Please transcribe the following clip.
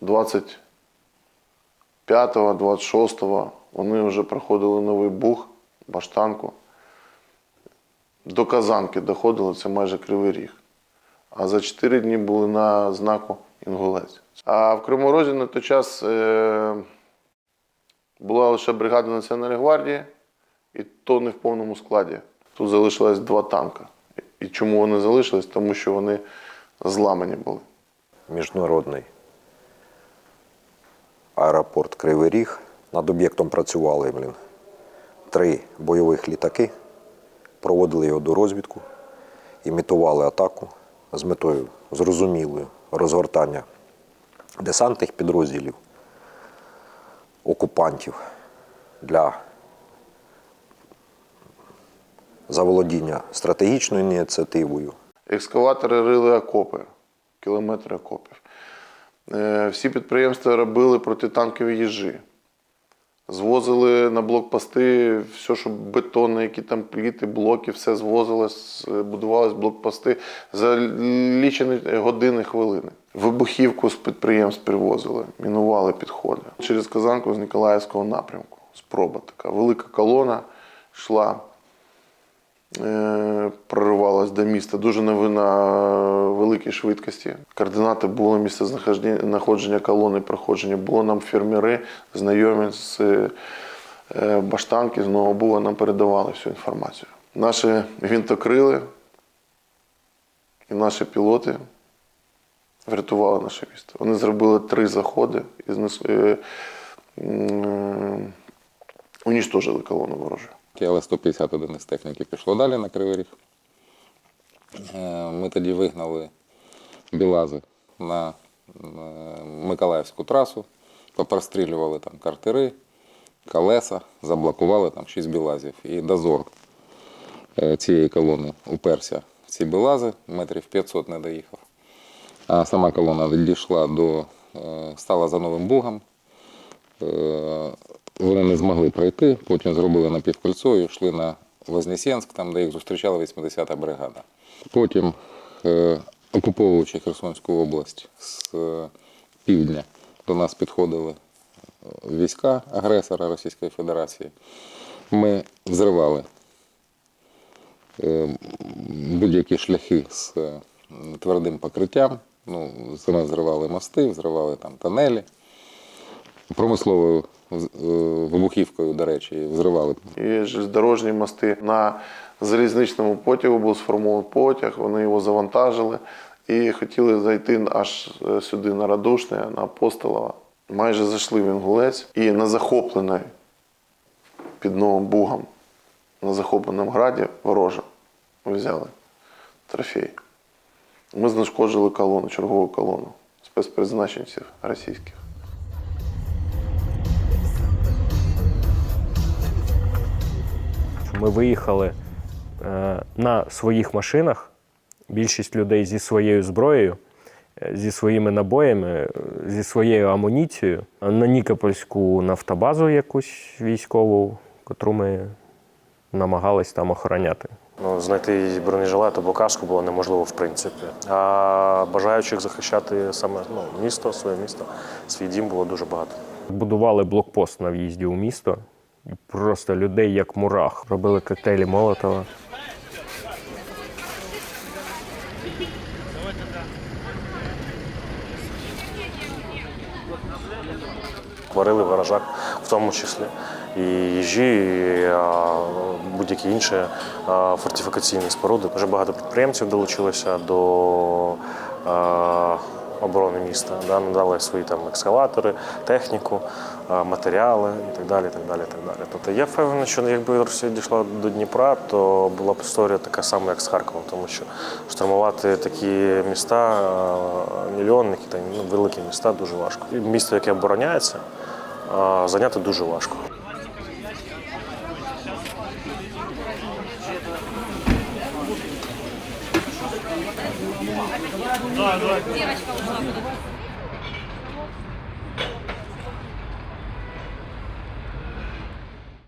25-го, 26-го вони вже проходили новий бух, баштанку. До Казанки доходило, це майже Кривий Ріг. А за 4 дні були на знаку Інгулець. А в Кривому Розі на той час е, була лише бригада Національної гвардії, і то не в повному складі. Тут залишилось два танка. І чому вони залишились? Тому що вони зламані були. Міжнародний аеропорт Кривий Ріг. Над об'єктом працювали блін, три бойових літаки, проводили його до розвідку, імітували атаку з метою зрозумілою розгортання десантних підрозділів, окупантів для заволодіння стратегічною ініціативою. Екскаватори рили окопи, кілометри окопів. Е, Всі підприємства робили протитанкові їжі. Звозили на блокпости все, що бетонне, які там пліти, блоки, все звозилось, е, будувались блокпости за лічені години, хвилини. Вибухівку з підприємств привозили, мінували підходи. Через Казанку з Ніколаївського напрямку. Спроба така. Велика колона йшла проривалась до міста дуже на, на великій швидкості. Координати були місце знаходження колони, проходження. Було нам фермери, знайомі з е, Баштанки, з Нового Буга нам передавали всю інформацію. Наші гвинтокрили і наші пілоти врятували наше місто. Вони зробили три заходи і знес, е, м, унічтожили колону ворожу. Але 150 одиниць техніки пішло далі на Кривий Ріг. Е, Ми тоді вигнали білази на е, Миколаївську трасу, попрострілювали там картери, колеса, заблокували там 6 білазів. І дозор е, цієї колони уперся в ці білази, метрів 500 не доїхав. А сама колона дійшла до, стала за новим бугом. Вони не змогли пройти, потім зробили напівкольцо і йшли на Вознесенськ, там, де їх зустрічала 80-та бригада. Потім, е, окуповуючи Херсонську область з е, півдня, до нас підходили е, війська агресора Російської Федерації. Ми взривали будь-які шляхи з твердим покриттям. Ну, ми взривали мости, взривали там тонелі. Промисловою е, вибухівкою, до речі, взривали. І железнодорожні мости. На залізничному потягу був сформований потяг, вони його завантажили і хотіли зайти аж е, сюди на Радушне, на Апостолова. Майже зайшли в Інгулець і на захопленій під Новим Бугом, на захопленому граді ворожа взяли трофей. Ми знешкоджили колону, чергову колону спецпризначенців російських. Ми виїхали е, на своїх машинах. Більшість людей зі своєю зброєю, е, зі своїми набоями, е, зі своєю амуніцією на Нікопольську нафтобазу якусь військову, котру ми намагались там охороняти. Ну, знайти бронежилет або каску було неможливо в принципі. А бажаючих захищати саме ну, місто, своє місто, свій дім було дуже багато. Будували блокпост на в'їзді у місто. Просто людей як мурах. Робили коктейлі Молотова. Варили в гаражах, в тому числі і їжі, і будь-які інші фортифікаційні споруди. Дуже багато підприємців долучилося до оборони міста. Да, надали свої там екскаватори, техніку, матеріали і так далі. Так далі, так далі. Тобто я впевнений, що якби Росія дійшла до Дніпра, то була б історія така сама, як з Харковом, тому що штурмувати такі міста, мільйонники та ну, великі міста дуже важко. І місто, яке обороняється, зайняти дуже важко. Девочка ушла.